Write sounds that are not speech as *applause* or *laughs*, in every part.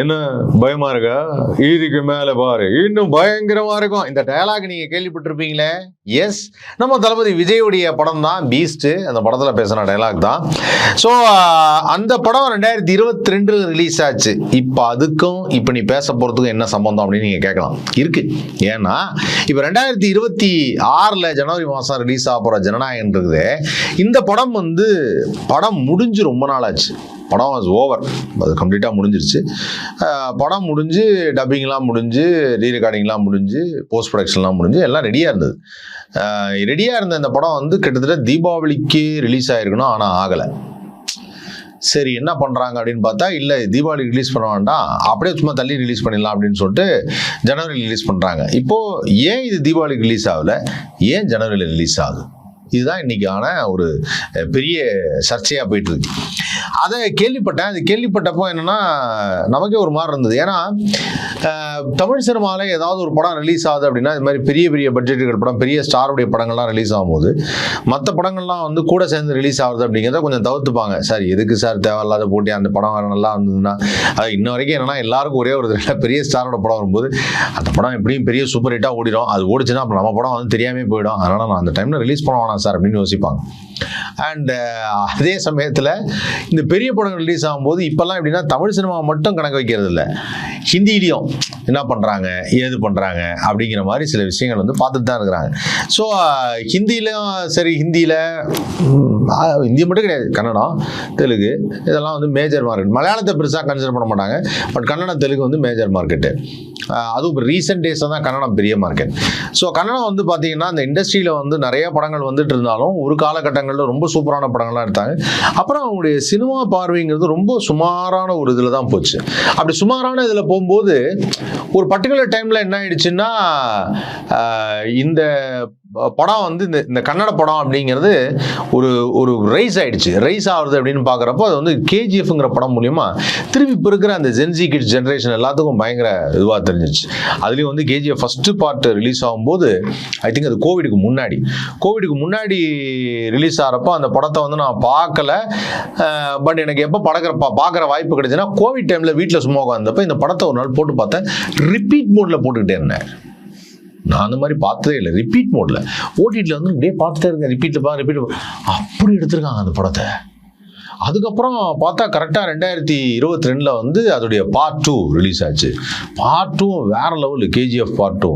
என்ன பயமா இருக்கா? இதுக்கு மேல பாரு. இன்னும் பயங்கரமா இருக்கும். இந்த டயலாக் நீங்க கேள்விப்பட்டிருப்பீங்களே? எஸ் நம்ம தளபதி விஜயுடைய படம் தான் பீஸ்ட் அந்த படத்துல பேசின டயலாக் தான். ஸோ அந்த படம் ரெண்டாயிரத்தி இருபத்தி ரெண்டு ரிலீஸ் ஆச்சு. இப்போ அதுக்கும் இப்போ நீ பேச போறதுக்கும் என்ன சம்பந்தம் அப்படின்னு நீங்க கேட்கலாம். இருக்கு. ஏன்னா இப்போ ரெண்டாயிரத்தி இருபத்தி ஆறில் ஜனவரி மாதம் ரிலீஸ் ஆக போகிற ஜனநாயகன் இந்த படம் வந்து படம் முடிஞ்சு ரொம்ப நாள் ஆச்சு. படம் வாஸ் ஓவர் அது கம்ப்ளீட்டாக முடிஞ்சிருச்சு. படம் முடிஞ்சு டப்பிங்லாம் முடிஞ்சு ரீ ரெக்கார்டிங்லாம் முடிஞ்சு போஸ்ட் ப்ரொடக்ஷன்லாம் முடிஞ்சு எல்லாம் ரெடியாக இருந்தது. ரெடியாக இருந்த இந்த படம் வந்து கிட்டத்தட்ட தீபாவளிக்கு ரிலீஸ் ஆகிருக்கணும் ஆனால் ஆகலை. சரி என்ன பண்ணுறாங்க அப்படின்னு பார்த்தா இல்லை தீபாவளி ரிலீஸ் பண்ண வேண்டாம் அப்படியே சும்மா தள்ளி ரிலீஸ் பண்ணிடலாம் அப்படின்னு சொல்லிட்டு ஜனவரி ரிலீஸ் பண்ணுறாங்க இப்போது ஏன் இது தீபாவளி ரிலீஸ் ஆகலை? ஏன் ஜனவரியில் ரிலீஸ் ஆகுது? இதுதான் இன்னைக்கான ஒரு பெரிய சர்ச்சையாக போயிட்டுருக்கு அதை கேள்விப்பட்டேன். அது கேள்விப்பட்டப்போ என்னென்னா நமக்கே ஒரு மாதிரி இருந்தது. ஏன்னா தமிழ் சினிமாவில் ஏதாவது ஒரு படம் ரிலீஸ் ஆகுது அப்படின்னா இது மாதிரி பெரிய பெரிய பட்ஜெட்டுகள் படம் பெரிய ஸ்டாருடைய படங்கள்லாம் ரிலீஸ் ஆகும்போது மற்ற படங்கள்லாம் வந்து கூட சேர்ந்து ரிலீஸ் ஆகுது அப்படிங்கிறத கொஞ்சம் தவிர்த்துப்பாங்க. சார் எதுக்கு சார் தேவையில்லாத போட்டி? அந்த படம் வேறு நல்லா இருந்ததுன்னா அது இன்ன வரைக்கும் என்னென்னா எல்லாருக்கும் ஒரே ஒரு பெரிய ஸ்டாரோட படம் வரும்போது அந்த படம் எப்படியும் பெரிய சூப்பர் ஹிட்டாக ஓடிடும். அது ஓடிச்சுன்னா அப்புறம் நம்ம படம் வந்து தெரியாமே போயிடும். அதனால நான் அந்த டைமில் ரிலீஸ் பண்ண வேணாம் சார் அப்படின்னு யோசிப்பாங்க. அண்ட் அதே சமயத்தில் இந்த பெரிய படங்கள் ரிலீஸ் ஆகும்போது இப்போல்லாம் எப்படின்னா தமிழ் சினிமா மட்டும் கணக்கு வைக்கிறது இல்லை ஹிந்திலையும் என்ன பண்ணுறாங்க ஏது பண்ணுறாங்க அப்படிங்கிற மாதிரி சில விஷயங்கள் வந்து பார்த்துட்டு தான் இருக்கிறாங்க. ஸோ ஹிந்திலையும் சரி ஹிந்தியில் ஹிந்தி மட்டும் கிடையாது. கன்னடம் தெலுங்கு இதெல்லாம் வந்து மேஜர் மார்க்கெட் மலையாளத்தை பெருசாக கன்சிடர் பண்ண மாட்டாங்க. பட் கன்னடம் தெலுங்கு வந்து மேஜர் மார்க்கெட்டு அதுவும் இப்போ ரீசெண்ட் டேஸில் தான் கன்னடம் பெரிய மார்க்கெட் ஸோ கன்னடம் வந்து பார்த்தீங்கன்னா அந்த இண்டஸ்ட்ரியில் வந்து நிறைய படங்கள் வந்துட்டு இருந்தாலும் ஒரு காலகட்டங்களில் ரொம்ப சூப்பரான படங்கள்லாம் எடுத்தாங்க. அப்புறம் அவங்களுடைய சினிமா பார்வைங்கிறது ரொம்ப சுமாரான ஒரு இதில் தான் போச்சு. அப்படி சுமாரான இதில் போகும்போது ஒரு பர்டிகுலர் டைமில் என்ன ஆயிடுச்சுன்னா ஆஹ், இந்த படம் வந்து இந்த இந்த கன்னட படம் அப்படிங்கிறது ஒரு ஒரு ரைஸ் ஆயிடுச்சு. ரைஸ் ஆகுறது அப்படின்னு பார்க்குறப்போ அது வந்து கேஜிஎஃப்ங்கிற படம் மூலியமா திரும்பி இப்போ இருக்கிற அந்த ஜென்சி கிட்ஸ் ஜென்ரேஷன் எல்லாத்துக்கும் பயங்கர இதுவாக தெரிஞ்சிச்சு அதுலேயும் வந்து கேஜிஎஃப் ஃபஸ்ட்டு பார்ட் ரிலீஸ் ஆகும்போது ஐ திங்க் அது கோவிடுக்கு முன்னாடி. கோவிடுக்கு முன்னாடி ரிலீஸ் ஆகிறப்போ அந்த படத்தை வந்து நான் பார்க்கல. பட் எனக்கு எப்போ படக்கிற பார்க்குற வாய்ப்பு கிடைச்சுன்னா கோவிட் டைமில் வீட்டில் சும்மா உட்காந்தப்போ இந்த படத்தை ஒரு நாள் போட்டு பார்த்தேன். ரிப்பீட் மோடில் போட்டுக்கிட்டே இருந்தேன். நான் அந்த மாதிரி பார்த்ததே இல்லை. ரிப்பீட் மோடில் ஓடிடியில் வந்து இப்படியே பார்த்துட்டே இருக்கேன் ரிப்பீட்டில் பா ரிப்பீட் அப்படி எடுத்திருக்காங்க அந்த படத்தை. அதுக்கப்புறம் பார்த்தா கரெக்டாக ரெண்டாயிரத்தி இருபத்தி ரெண்டில் வந்து அதோடைய பார்ட் டூ ரிலீஸ் ஆச்சு. பார்ட் டூ வேற லெவலு கேஜிஎஃப் பார்ட் டூ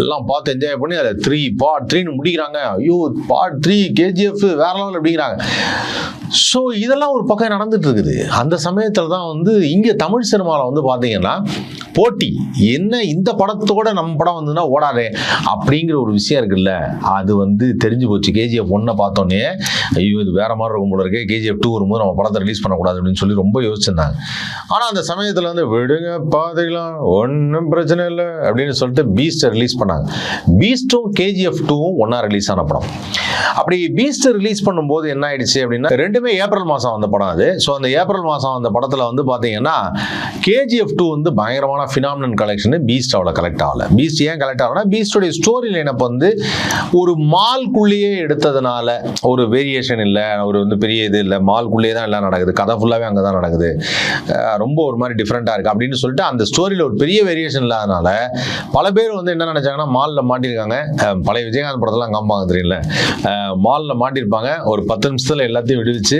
எல்லாம் பார்த்து என்ஜாய் பண்ணி அதில் த்ரீ பார்ட் த்ரீன்னு முடிக்கிறாங்க. ஐயோ பார்ட் த்ரீ கேஜிஎஃப் வேற லெவல் அப்படிங்கிறாங்க. ஸோ இதெல்லாம் ஒரு பக்கம் நடந்துட்டு இருக்குது. அந்த சமயத்தில் தான் வந்து இங்கே தமிழ் சினிமாவில் வந்து பார்த்தீங்கன்னா போட்டி. என்ன இந்த படத்தோட நம்ம படம் வந்ததுன்னா ஓடாதே. அப்படிங்கிற ஒரு விஷயம் இருக்குல்ல. அது வந்து தெரிஞ்சு போச்சு. கேஜிஎஃப் ஒன்றை பார்த்தோன்னே ஐயோ இது வேற மாதிரி இருக்கும் போல இருக்கே. கேஜிஎஃப் டூ வரும்போது நம்ம படத்தை ரிலீஸ் பண்ணக்கூடாது அப்படின்னு சொல்லி ரொம்ப யோசிச்சிருந்தாங்க. ஆனால் அந்த சமயத்தில் வந்து விடுங்க பாதைலாம் ஒன்றும் பிரச்சனை இல்லை. அப்படின்னு சொல்லிட்டு பீஸ்ட்டை ரிலீஸ் பண்ணாங்க. பீஸ்டும் கேஜிஎஃப் டூவும் ஒன்றா ரிலீஸ் ஆன படம். அப்படி பீஸ்ட் ரிலீஸ் பண்ணும்போது என்ன ஆயிடுச்சு அப்படின்னா ரெண்டுமே ஏப்ரல் மாதம் வந்த படம் அது. ஸோ அந்த ஏப்ரல் மாதம் அந்த படத்தில் வந்து பார்த்தீங்கன்னா கேஜிஎஃப் டூ வந்து பயங்கரமான ஃபினாமினன் கலெக்ஷன் பீஸ்ட் அவ்வளோ கலெக்ட் ஆகலை. பீஸ்ட் ஏன் கலெக்ட் ஆகலன்னா பீஸ்டோடைய ஸ்டோரி லைனப் வந்து ஒரு மால்குள்ளேயே எடுத்ததுனால ஒரு வேரியேஷன் இல்லை ஒரு வந்து பெரிய இது இல்லை. மால்குள்ளேயே தான் எல்லாம் நடக்குது. கதை ஃபுல்லாகவே அங்கே தான் நடக்குது. ரொம்ப ஒரு மாதிரி டிஃப்ரெண்ட்டாக இருக்குது அப்படின்னு சொல்லிட்டு அந்த ஸ்டோரியில் ஒரு பெரிய வேரியேஷன் இல்லாதனால பல பேர் வந்து என்ன நினச்சாங்கன்னா மாலில் மாட்டியிருக்காங்க பழைய விஜயகாந்த் படத்தெல்லாம் காம்பாங்க தெரியல மாலில் மாட்டியிருப்பாங்க ஒரு பத்து நிமிஷத்தில் எல்லாத்தையும் விடுவிச்சு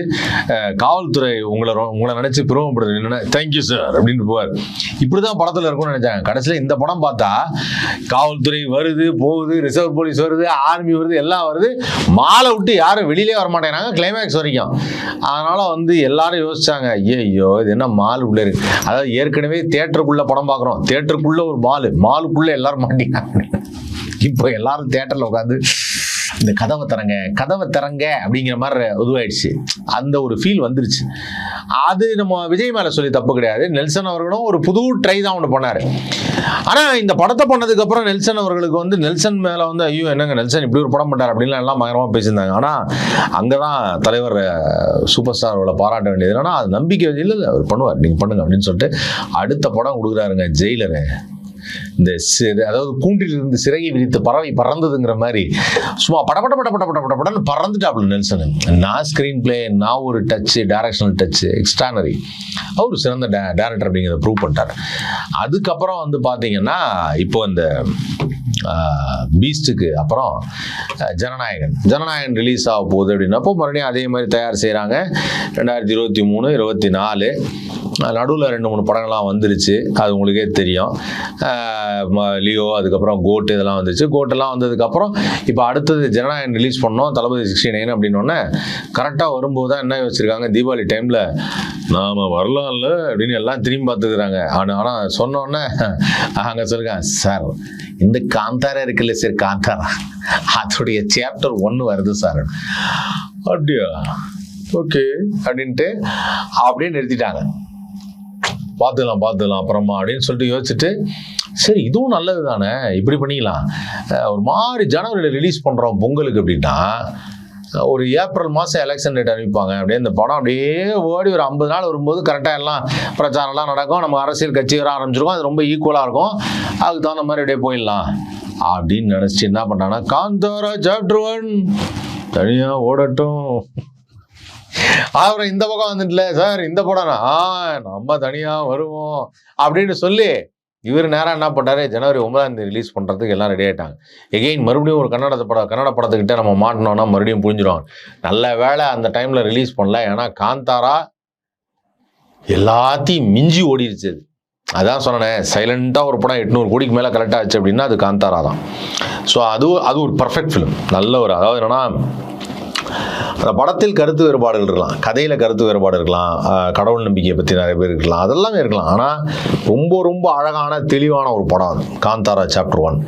காவல்துறை உங்களை உங்களை நினச்சி பிரிவப்படுது என்னென்ன தேங்க்யூ சார் அப்படின்னு போவார். இப்படி தான் படத்தில் இருக்கும்னு நினைச்சாங்க. கடைசியில் இந்த படம் பார்த்தா காவல்துறை வருது போகுது ரிசர்வ் போலீஸ் வருது ஆர்மி வருது எல்லாம் வருது. மாலை விட்டு யாரும் வெளியிலே வர மாட்டேங்கிறாங்க கிளைமேக்ஸ் வரைக்கும். அதனால வந்து எல்லாரும் யோசிச்சாங்க ஐயோ இது என்ன மால் உள்ள இருக்கு? அதாவது ஏற்கனவே தேட்டருக்குள்ள படம் பார்க்குறோம். தேட்டருக்குள்ள ஒரு மால். மாலுக்குள்ள எல்லாரும் மாட்டிக்கிறாங்க. இப்போ எல்லாரும் தேட்டரில் உட்காந்து இந்த கதவை திறங்க கதவை திறங்க அப்படிங்கிற மாதிரி உதுவாயிடுச்சு அந்த ஒரு ஃபீல் வந்துருச்சு. அது நம்ம விஜய் மேலே சொல்லி தப்பு கிடையாது. நெல்சன் அவர்களும் ஒரு புது ட்ரை தான் ஒன்று பண்ணார். ஆனால் இந்த படத்தை பண்ணதுக்கப்புறம் நெல்சன் அவர்களுக்கு வந்து நெல்சன் மேலே வந்து ஐயோ என்னங்க நெல்சன் இப்படி ஒரு படம் பண்ணார் அப்படின்லாம் எல்லாம் பயங்கரமாக பேசியிருந்தாங்க. ஆனால் அங்கே தான் தலைவர் சூப்பர் ஸ்டார் அவளை பாராட்ட வேண்டியது ஏன்னா அது நம்பிக்கை இல்லை இல்லை அவர் பண்ணுவார் நீங்கள் பண்ணுங்க அப்படின்னு சொல்லிட்டு அடுத்த படம் கொடுக்குறாருங்க ஜெயிலரு. இந்த அதாவது கூண்டில் இருந்து சிறகை விரித்து பறவை பறந்ததுங்கிற மாதிரி சும்மா படபட பட பட பட பட படன்னு பறந்துட்டாப்ல நெல்சன். நான் ஸ்க்ரீன் பிளே நான் ஒரு டச்சு டைரக்ஷனல் டச்சு எக்ஸ்ட்ரானரி அவர் சிறந்த டேரக்டர் அப்படிங்கிறத ப்ரூவ் பண்ணிட்டார். அதுக்கப்புறம் வந்து பார்த்தீங்கன்னா இப்போ இந்த பீஸ்ட்டுக்கு அப்புறம் ஜனநாயகன். ஜனநாயகன் ரிலீஸ் ஆக போகுது அப்படின்னப்போ மறுபடியும் அதே மாதிரி தயார் செய்கிறாங்க ரெண்டாயிரத்தி இருபத்தி மூணு இருபத்தி நாலு. நடுவில் ரெண்டு மூணு படங்கள்லாம் வந்துருச்சு. அது உங்களுக்கே தெரியும். ம- லியோ அதுக்கப்புறம் கோட் இதெல்லாம் வந்துருச்சு கோட்டெல்லாம் வந்ததுக்கப்புறம் இப்போ அடுத்தது ஜனநாயகன் ரிலீஸ் பண்ணோம். தளபதி சிக்ஸ்டி நைன் அப்படின்னோடனே கரெக்டாக வரும்போது தான் என்ன வச்சுருக்காங்க தீபாவளி டைமில் நாம் வரலாம்ல அப்படின்னு எல்லாம் திரும்பி பார்த்துக்கிறாங்க. ஆனால் ஆனால் சொன்னோன்னே அங்கே சொல்லிருக்காங்க சார் இந்த காந்தாரா இருக்குல்ல சார்? காந்தாரா? அதோடைய சாப்டர் ஒன்று வருது சார். அப்படியா? ஓகே அப்படின்ட்டு அப்படியே நிறுத்திட்டாங்க. பார்த்துக்கலாம் பார்த்துக்கலாம் அப்புறமா அப்படின்னு சொல்லிட்டு யோசிச்சுட்டு சரி இதுவும் நல்லது தானே இப்படி பண்ணிக்கலாம். ஒரு மாதிரி ஜனவரியில் ரிலீஸ் பண்ணுறோம் பொங்கலுக்கு அப்படின்னா ஒரு ஏப்ரல் மாதம் எலெக்ஷன் டேட் அறிவிப்பாங்க அப்படியே இந்த படம் அப்படியே ஓடி ஒரு ஐம்பது நாள் வரும்போது கரெக்டாக எல்லாம் பிரச்சாரம்லாம் நடக்கும். நம்ம அரசியல் கட்சி வர ஆரம்பிச்சிருக்கோம். அது ரொம்ப ஈக்குவலாக இருக்கும். அதுக்கு தகுந்த மாதிரி அப்படியே போயிடலாம். அப்படின்னு நினச்சிட்டு என்ன பண்ணாங்கன்னா காந்தாரா சாப்டர் ஒன் தனியாக ஓடட்டும். அப்புறம் இந்த பக்கம் வந்துட்டுல சார் இந்த படம்னா ஆ நம்ம தனியா வருவோம். அப்படின்னு சொல்லி இவர் நேரம் என்ன பண்ணாரு ஜனவரி ஒன்பதாம் தேதி ரிலீஸ் பண்றதுக்கு எல்லாம் ரெடி ஆயிட்டாங்க. எகெயின் மறுபடியும் ஒரு கன்னட படம் கன்னட படத்துக்கிட்ட நம்ம மாட்டினோம்னா மறுபடியும் புரிஞ்சிருவாங்க நல்ல வேளை அந்த டைம்ல ரிலீஸ் பண்ணல ஏன்னா காந்தாரா எல்லாத்தையும் மிஞ்சி ஓடிடுச்சு அதான் சொன்னேன் சைலண்டாக ஒரு படம் எட்நூறு கோடிக்கு மேலே கரெக்டாக ஆச்சு அப்படின்னா அது காந்தாரா தான். ஸோ அது அது ஒரு பர்ஃபெக்ட் ஃபிலிம் நல்ல ஒரு அதாவது என்னன்னா அந்த படத்தில் கருத்து வேறுபாடுகள் இருக்கலாம். கதையில் கருத்து வேறுபாடு இருக்கலாம். கடவுள் நம்பிக்கையை பற்றி நிறைய பேர் இருக்கலாம். அதெல்லாமே இருக்கலாம். ஆனால் ரொம்ப ரொம்ப அழகான தெளிவான ஒரு படம் அது. காந்தாரா சாப்டர் ஒன்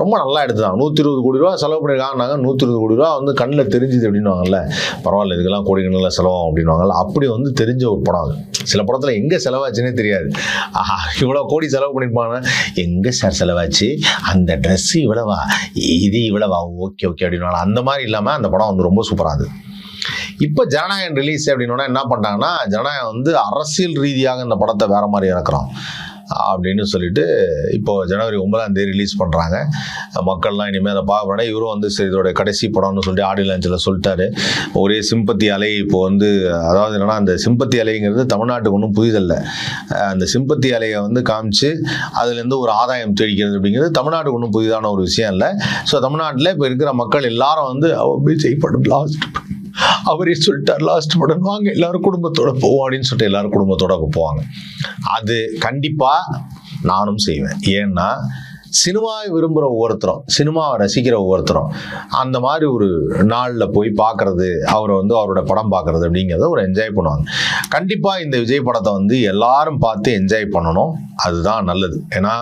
ரொம்ப நல்லா எடுத்துதான். நூற்றி இருபது கோடி ரூபா செலவு பண்ணியிருக்காங்கன்னாங்க நூற்றி இருபது கோடி ரூபா வந்து கண்ணில் தெரிஞ்சுது அப்படின்னுவாங்கல்ல. பரவாயில்ல இதுக்கெல்லாம் கோடி கணக்கில் செலவாகும் அப்படின்னுவாங்கல்ல. அப்படி வந்து தெரிஞ்ச ஒரு படம் அது. சில படத்தில் எங்கே செலவாச்சுன்னே தெரியாது. ஆஹா இவ்வளோ கோடி செலவு பண்ணியிருப்பாங்க எங்கே சார் செலவாச்சு? அந்த ட்ரெஸ்ஸு இவ்வளவா? இது இவ்வளவா? ஓகே ஓகே அப்படின்னாலும் அந்த மாதிரி இல்லாமல் அந்த படம் வந்து ரொம்ப சூப்பராக இருந்தது. இப்போ ஜனநாயகம் ரிலீஸ் அப்படின்னா என்ன பண்ணிட்டாங்கன்னா ஜனநாயகம் வந்து அரசியல் ரீதியாக இந்த படத்தை வேற மாதிரி இறக்குறோம் அப்படின்னு சொல்லிட்டு இப்போ ஜனவரி ஒன்பதாம் தேதி ரிலீஸ் பண்ணுறாங்க மக்கள்லாம் இனிமேல் அதை பார்க்க இவரும் வந்து சரி இதோட கடைசி படம்னு சொல்லிட்டு ஆடியோ லான்ச்சில் சொல்லிட்டாரு. ஒரே சிம்பத்தி அலை இப்போ வந்து அதாவது என்னன்னா அந்த சிம்பத்தி அலைங்கிறது தமிழ்நாட்டுக்கு ஒன்றும் புதிதல்ல. அந்த சிம்பத்தி அலையை வந்து காமிச்சு அதுலேருந்து ஒரு ஆதாயம் தேடிக்கிறது அப்படிங்கிறது தமிழ்நாட்டுக்கு ஒன்றும் புதிதான ஒரு விஷயம் இல்லை. ஸோ தமிழ்நாட்டில் இப்போ இருக்கிற மக்கள் எல்லாரும் வந்து "அவ விஜய் படம் லாஸ்ட் அவரே சொல்லிட்டார் லாஸ்ட் படம் வாங்க எல்லாரும் குடும்பத்தோட போவோம் அப்படின்னு சொல்லிட்டு எல்லாரும் குடும்பத்தோட போவாங்க. அது கண்டிப்பாக நானும் செய்வேன். ஏன்னா சினிமாவை விரும்புகிற ஒவ்வொருத்தரும் சினிமாவை ரசிக்கிற ஒவ்வொருத்தரும் அந்த மாதிரி ஒரு நாளில் போய் பார்க்குறது அவரை வந்து அவரோட படம் பார்க்குறது அப்படிங்கிறத ஒரு என்ஜாய் பண்ணுவாங்க. கண்டிப்பாக இந்த விஜய் படத்தை வந்து எல்லாரும் பார்த்து என்ஜாய் பண்ணணும் அதுதான் நல்லது. ஏன்னா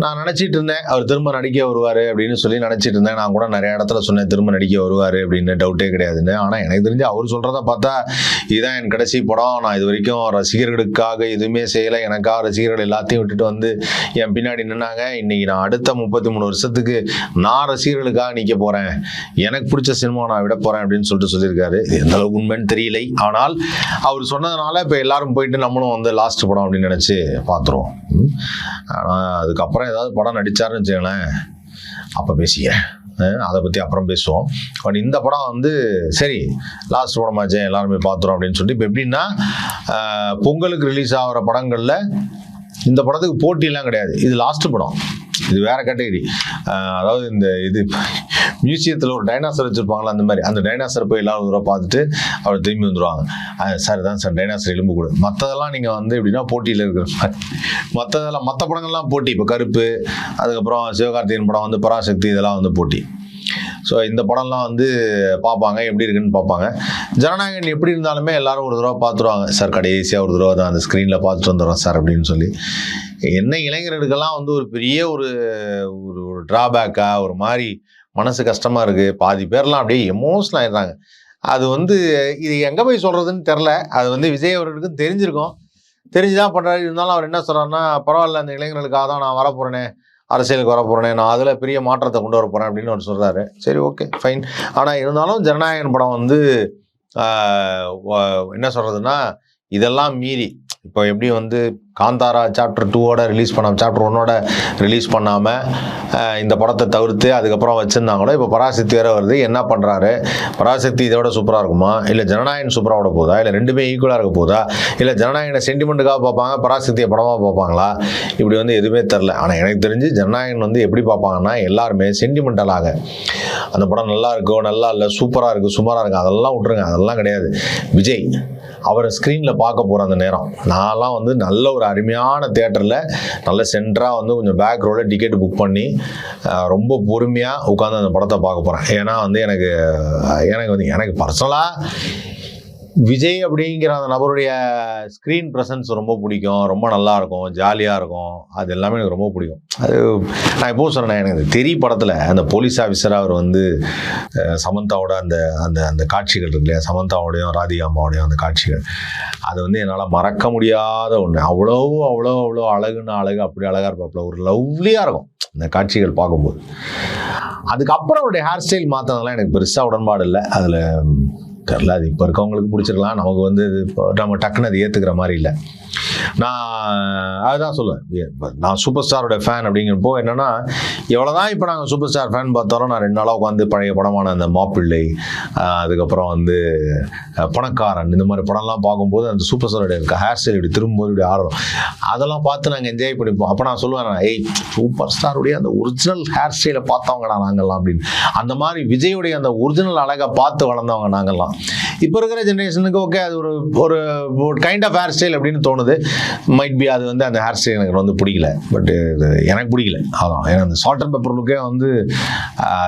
நான் நினச்சிட்டு இருந்தேன் அவர் திரும்ப நடிக்க வருவார் அப்படின்னு சொல்லி நினச்சிட்டு இருந்தேன். நான் கூட நிறைய இடத்துல சொன்னேன் திரும்ப நடிக்க வருவார் அப்படின்னு டவுட்டே கிடையாதுன்னு. ஆனால் எனக்கு தெரிஞ்சு அவர் சொல்கிறத பார்த்தா இதுதான் என் கடைசி படம். நான் இது வரைக்கும் ரசிகர்களுக்காக எதுவுமே செய்யலை. எனக்காக ரசிகர்கள் எல்லாத்தையும் விட்டுட்டு வந்து என் பின்னாடி நின்னாங்க. இன்றைக்கி நான் அடுத்த முப்பத்தி மூணு வருஷத்துக்கு நான் ரசிகர்களுக்காக நிற்க போகிறேன் எனக்கு பிடிச்ச சினிமா நான் விட போகிறேன் அப்படின்னு சொல்லிட்டு சொல்லியிருக்காரு. எந்த அளவுக்கு உண்மைன்னு தெரியலை. ஆனால் அவர் சொன்னதுனால இப்போ எல்லாரும் போயிட்டு நம்மளும் வந்து லாஸ்ட் படம் அப்படின்னு நினச்சி பார்த்துருவோம். ஆனால் அதுக்கப்புறம் ஏதாவது படம் நடித்தாருன்னு வச்சுங்களேன் அப்போ பேசிக்கிறேன் அதை பற்றி அப்புறம் பேசுவோம். பட் இந்த படம் வந்து சரி லாஸ்ட் படமாச்சேன் எல்லாருமே பார்த்துரும் அப்படின்னு சொல்லிட்டு இப்போ எப்படின்னா பொங்கலுக்கு ரிலீஸ் ஆகிற படங்களில் இந்த படத்துக்கு போட்டியெல்லாம் கிடையாது. இது லாஸ்ட் படம். இது வேற கேட்டகரி அதாவது இந்த இது மியூசியத்தில் ஒரு டைனாசர் வச்சுருப்பாங்களா அந்த மாதிரி. அந்த டைனாசர் போய் எல்லாரும் தூரம் பார்த்துட்டு அவர் திரும்பி வந்துடுவாங்க சார் தான் சார் டைனாசர் எலும்பு கூட. மற்றதெல்லாம் நீங்கள் வந்து எப்படின்னா போட்டியில் இருக்கிற மாதிரி. மற்றதெல்லாம் மற்ற படங்கள்லாம் போட்டி. இப்போ கருப்பு அதுக்கப்புறம் சிவகார்த்திகேயன் படம் வந்து பராசக்தி இதெல்லாம் வந்து போட்டி. ஸோ இந்த படம்லாம் வந்து பார்ப்பாங்க எப்படி இருக்குன்னு பார்ப்பாங்க. ஜனநாயகன் எப்படி இருந்தாலுமே எல்லாரும் ஒரு தடவை பார்த்துருவாங்க. சார் கடைசியாக ஒரு தடவை தான் அந்த ஸ்க்ரீனில் பார்த்துட்டு வந்துடுறோம் சார் அப்படின்னு சொல்லி. என்ன இளைஞர்களுக்கெல்லாம் வந்து ஒரு பெரிய ஒரு ஒரு ஒரு ட்ராபேக்காக ஒரு மாதிரி மனசு கஷ்டமாக இருக்குது பாதி பேர்லாம் அப்படியே எமோஷனல் ஆயிடுறாங்க. அது வந்து இது எங்கே போய் சொல்கிறதுன்னு தெரில. அது வந்து விஜய் அவர்களுக்கும் தெரிஞ்சிருக்கும். தெரிஞ்சுதான் பண்ணுறாரு இருந்தாலும் அவர் என்ன சொல்கிறாருன்னா பரவாயில்ல அந்த இளைஞர்களுக்காக தான் நான் வரப்போகிறேனே அரசியலுக்கு வரப்போகிறேனே நான் அதில் பெரிய மாற்றத்தை கொண்டு வர போகிறேன் அப்படின்னு அவர் சொல்கிறாரு சரி ஓகே ஃபைன் ஆனால் இருந்தாலும் ஜனநாயகன் படம் வந்து என்ன சொல்கிறதுன்னா இதெல்லாம் மீறி இப்போ எப்படி வந்து காந்தாரா சாப்டர் டூவோட ரிலீஸ் பண்ணாம சாப்டர் ஒன்னோட ரிலீஸ் பண்ணாமல் இந்த படத்தை தவிர்த்து அதுக்கப்புறம் வச்சுருந்தாங்களோ இப்போ பராசக்தி வேறு வருது. என்ன பண்ணுறாரு பராசக்தி இதோட சூப்பராக இருக்குமா? இல்லை ஜனநாயகன் சூப்பராக விட போதா? இல்லை ரெண்டுமே ஈக்குவலாக இருக்க போதா? இல்லை ஜனநாயகனை சென்டிமெண்ட்டுக்காக பார்ப்பாங்க பராசக்தியை படமாக பார்ப்பாங்களா? இப்படி வந்து எதுவுமே தெரில ஆனால் எனக்கு தெரிஞ்சு ஜனநாயகன் வந்து எப்படி பார்ப்பாங்கன்னா எல்லாருமே சென்டிமெண்டலாக அந்த படம் நல்லா இருக்கோ நல்லா இல்லை சூப்பராக இருக்குது சுமாராக இருக்குது அதெல்லாம் விட்ருங்க அதெல்லாம் கிடையாது. விஜய் அவரை ஸ்க்ரீனில் பார்க்க போகிற அந்த நேரம் நான்லாம் வந்து நல்ல ஒரு அருமையான தேட்டரில் நல்ல சென்டராக வந்து கொஞ்சம் பேக் ரோவில் டிக்கெட் புக் பண்ணி ரொம்ப பொறுமையாக உட்காந்து அந்த படத்தை பார்க்க போகிறேன் ஏன்னா வந்து எனக்கு எனக்கு வந்து எனக்கு பர்சனலாக விஜய் அப்படிங்கிற அந்த நபருடைய ஸ்க்ரீன் ப்ரெசன்ஸ் ரொம்ப பிடிக்கும். ரொம்ப நல்லா இருக்கும். ஜாலியாக இருக்கும். அது எல்லாமே எனக்கு ரொம்ப பிடிக்கும். அது நான் எப்போ சொன்னேன் எனக்கு இந்த தெரி படத்தில் அந்த போலீஸ் ஆஃபீஸர் அவர் வந்து சமந்தாவோட அந்த அந்த அந்த காட்சிகள் இருக்கு இல்லையா? சமந்தாவோடையும் ராதிகா அம்மாவோடையும் அந்த காட்சிகள். அது வந்து என்னால் மறக்க முடியாத ஒன்று அவ்வளோ அவ்வளோ அவ்வளோ அழகுன்னு அழகு அப்படி அழகாக இருப்பாப்புல. ஒரு லவ்லியாக இருக்கும் இந்த காட்சிகள் பார்க்கும்போது. அதுக்கப்புறம் அவருடைய ஹேர் ஸ்டைல் மாற்றினதெல்லாம் எனக்கு பெருசாக உடன்பாடு இல்லை. அதில் தெரில அது இப்போ இருக்கவங்களுக்கு பிடிச்சிருக்கலாம். நமக்கு வந்து இது இப்போ நம்ம டக்குன்னு அது ஏற்றுக்கிற மாதிரி இல்லை. நான் அதுதான் சொல்லுவேன். நான் சூப்பர் ஸ்டாரோட ஃபேன் அப்படிங்கிறப்போ என்னென்னா எவ்வளோதான் இப்போ நாங்கள் சூப்பர் ஸ்டார் ஃபேன் பார்த்தாலும் நான் ரெண்டு நாளாக உட்காந்து பழைய படமான அந்த மாப்பிள்ளை அதுக்கப்புறம் வந்து பணக்காரன் இந்த மாதிரி படம்லாம் பார்க்கும்போது அந்த சூப்பர் ஸ்டாரோட இருக்க ஹேர் ஸ்டைல் இப்படி திரும்பும்போது இப்படி ஆடுறோம் அதெல்லாம் பார்த்து நாங்கள் என்ஜாய் பண்ணிப்போம். அப்போ நான் சொல்லுவேன் நான், ஏய் சூப்பர் ஸ்டாருடைய அந்த ஒரிஜினல் ஹேர் ஸ்டைலை பார்த்தவங்கடா நாங்கள்லாம் அப்படின்னு. அந்த மாதிரி விஜயுடைய அந்த ஒரிஜினல் அழகை பார்த்து வளர்ந்தவங்க நாங்கள்லாம். இப்போ இருக்கிற ஜென்ரேஷனுக்கு ஓகே அது ஒரு ஒரு கைண்ட் ஆஃப் ஹேர் ஸ்டைல் அப்படின்னு தோணுது. மைட் பி அது வந்து அந்த ஹேர் ஸ்டைல் எனக்கு வந்து பிடிக்கல. பட் எனக்கு பிடிக்கல. அதான். ஏன்னா அந்த சால்ட் அண்ட் பெப்பர் லுக்கே வந்து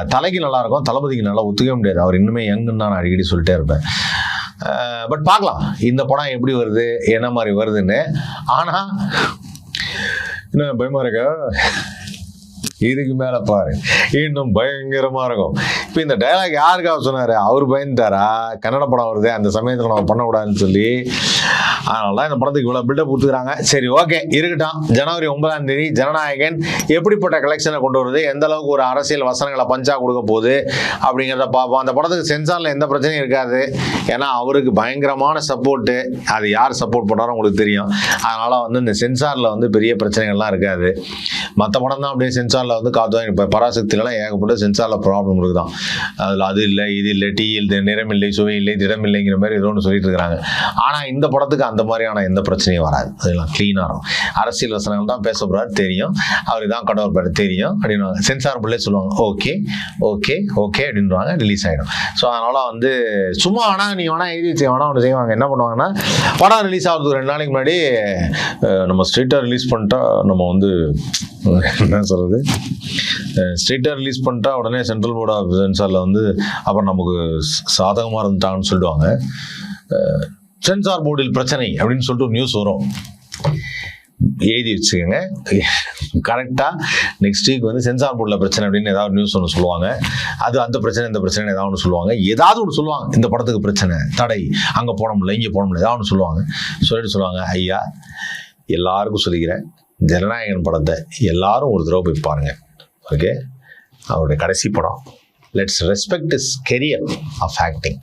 தலைக்கு நல்லாயிருக்கும் தளபதிக்கு நல்லா ஒத்துக்கவே முடியாது. அவர் இன்னுமே யங்குன்னு நான் அடிக்கடி சொல்லிட்டே இருப்பேன். பட் பார்க்கலாம். இந்த படம் எப்படி வருது? என்ன மாதிரி வருதுன்னு. ஆனால் என்ன பயமா இருக்கா? இதுக்கு மேல பாரு. இன்னும் பயங்கரமா இருக்கும் இப்போ இந்த டயலாக் யாருக்காக சொன்னாரு? அவர் பயந்துட்டாரா? கன்னட படம் வருது அந்த சமயத்தில் நம்ம பண்ணக்கூடாதுன்னு சொல்லி. அதனால தான் இந்த படத்துக்கு இவ்வளோ பில்டப் கொடுத்துக்கிறாங்க சரி ஓகே இருக்கட்டும். ஜனவரி ஒன்பதாம் தேதி ஜனநாயகன் எப்படிப்பட்ட கலெக்ஷனை கொண்டு வருது? எந்த அளவுக்கு ஒரு அரசியல் வசனங்களை பஞ்சா கொடுக்க போகுது? அப்படிங்கிறத பார்ப்போம். அந்த படத்துக்கு சென்சாரில் எந்த பிரச்சனையும் இருக்காது. ஏன்னா அவருக்கு பயங்கரமான சப்போர்ட்டு அது யார் சப்போர்ட் பண்ணாரோ உங்களுக்கு தெரியும். அதனால் வந்து இந்த சென்சாரில் வந்து பெரிய பிரச்சனைகள்லாம் இருக்காது. மற்ற படம் தான் அப்படியே சென்சாரில் வந்து காத்து இப்போ பராசக்திலலாம் ஏகப்பட்ட சென்சாரில் ப்ராப்ளம் இருக்குதான். அதில் அது இல்லை இது இல்லை டீ இல்லை நிறம் இல்லை சுவை இல்லை திடம் இல்லைங்கிற மாதிரி ஏதோ ஒன்று சொல்லிட்டு இருக்கிறாங்க ஆனால் இந்த படத்துக்கு அந்த மாதிரியான எந்த பிரச்சனையும் வராது. அதெல்லாம் க்ளீனாக இருக்கும். அரசியல் வசனங்கள் தான் பேச போகிறாரு தெரியும். அவர் தான் கடவுள் பேர் தெரியும் அப்படின்னு சென்சார் பிள்ளை சொல்லுவாங்க ஓகே ஓகே ஓகே அப்படின்றாங்க ரிலீஸ் ஆகிடும் ஸோ அதனால் வந்து சும்மா வேணா நீ வேணா எழுதி வச்சு வேணா ஒன்று செய்வாங்க. என்ன பண்ணுவாங்கன்னா படம் ரிலீஸ் ஆகிறதுக்கு ரெண்டு நாளைக்கு முன்னாடி நம்ம ஸ்ட்ரீட்டாக ரிலீஸ் பண்ணிட்டா நம்ம வந்து *laughs* என்ன சொல்கிறது ஸ்ட்ரெயிட்டாக ரிலீஸ் பண்ணிட்டா உடனே சென்ட்ரல் போர்ட் ஆஃப் சென்சாரில் வந்து அப்புறம் நமக்கு சாதகமாக இருந்துட்டாங்கன்னு சொல்லிடுவாங்க சென்சார் போர்டில் பிரச்சனை அப்படின்னு சொல்லிட்டு ஒரு நியூஸ் வரும். எழுதி வச்சுக்கோங்க. கரெக்டாக நெக்ஸ்ட் வீக் வந்து சென்சார் போர்டில் பிரச்சனை அப்படின்னு ஏதாவது நியூஸ் ஒன்று சொல்லுவாங்க. அது அந்த பிரச்சனை இந்த பிரச்சனை ஏதாவது ஒன்று சொல்லுவாங்க. ஏதாவது ஒன்று சொல்லுவாங்க. இந்த படத்துக்கு பிரச்சனை தடை அங்கே போட முடியல இங்கே போட முடியல ஏதாவது ஒன்று சொல்லுவாங்க. சொல்லிட்டு சொல்லுவாங்க ஐயா எல்லாருக்கும் சொல்லிக்கிறேன். ஜனநாயகன் படத்தை எல்லாரும் ஒரு தடவை போய் பாருங்கள் ஓகே அவருடைய கடைசி படம். Let's respect is career of acting